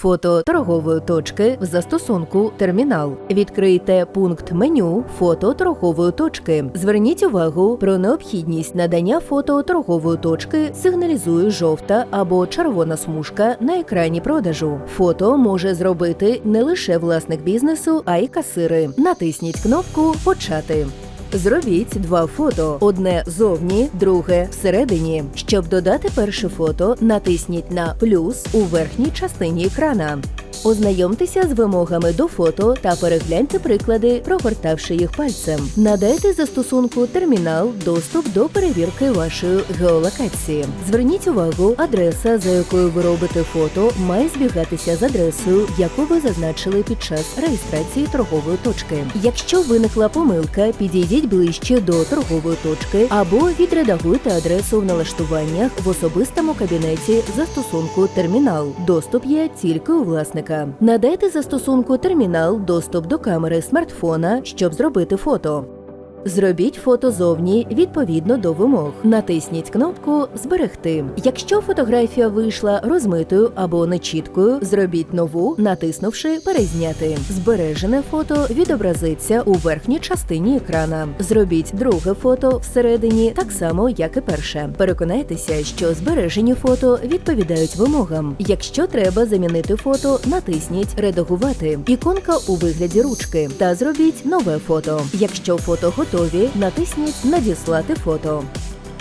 фото торгової точки в застосунку Термінал. Відкрийте пункт меню Фото торгової точки. Зверніть увагу про необхідність надання фото торгової точки сигналізує жовта або червона смужка на екрані продажу. Фото може зробити не лише власник бізнесу, а й касири. Натисніть кнопку Почати. Зробіть два фото: одне зовні, друге всередині. Щоб додати перше фото, натисніть на плюс у верхній частині екрана. Ознайомтеся з вимогами до фото та перегляньте приклади, прогортавши їх пальцем. Надайте застосунку термінал доступ до перевірки вашої геолокації. Зверніть увагу, адреса, за якою ви робите фото, має збігатися з адресою, яку ви зазначили під час реєстрації торгової точки. Якщо виникла помилка, підійдіть ближче до торгової точки або відредагуйте адресу в налаштуваннях в особистому кабінеті застосунку термінал. Доступ є тільки у власника. Надайте застосунку термінал доступ до камери смартфона, щоб зробити фото. Зробіть фото зовні відповідно до вимог. Натисніть кнопку Зберегти. Якщо фотографія вийшла розмитою або нечіткою, зробіть нову, натиснувши Перезняти. Збережене фото відобразиться у верхній частині екрана. Зробіть друге фото всередині, так само як і перше. Переконайтеся, що збережені фото відповідають вимогам. Якщо треба замінити фото, натисніть Редагувати. Іконка у вигляді ручки та зробіть нове фото. Якщо фото готові, натисніть Надіслати фото.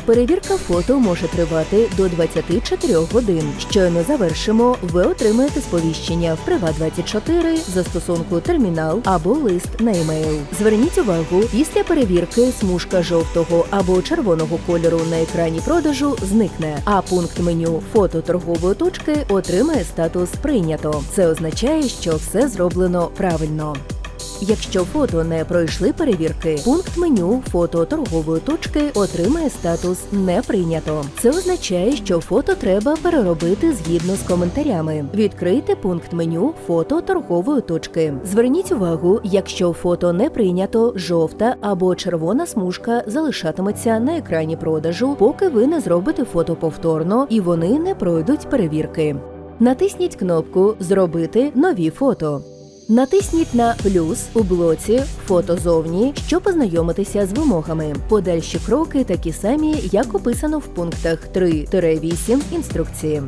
Перевірка фото може тривати до 24 годин. Щойно завершимо, ви отримаєте сповіщення в Приват24, застосунку термінал або лист на емейл. Зверніть увагу, після перевірки смужка жовтого або червоного кольору на екрані продажу зникне, а пункт меню фото торгової точки отримає статус прийнято. Це означає, що все зроблено правильно. Якщо фото не пройшли перевірки, пункт меню фото торгової точки отримає статус не прийнято. Це означає, що фото треба переробити згідно з коментарями. Відкрийте пункт меню фото торгової точки. Зверніть увагу, якщо фото не прийнято, жовта або червона смужка залишатиметься на екрані продажу, поки ви не зробите фото повторно і вони не пройдуть перевірки. Натисніть кнопку Зробити нові фото. Натисніть на плюс у блоці Фото зовні, щоб познайомитися з вимогами. Подальші кроки такі самі, як описано в пунктах 3-8 інструкції.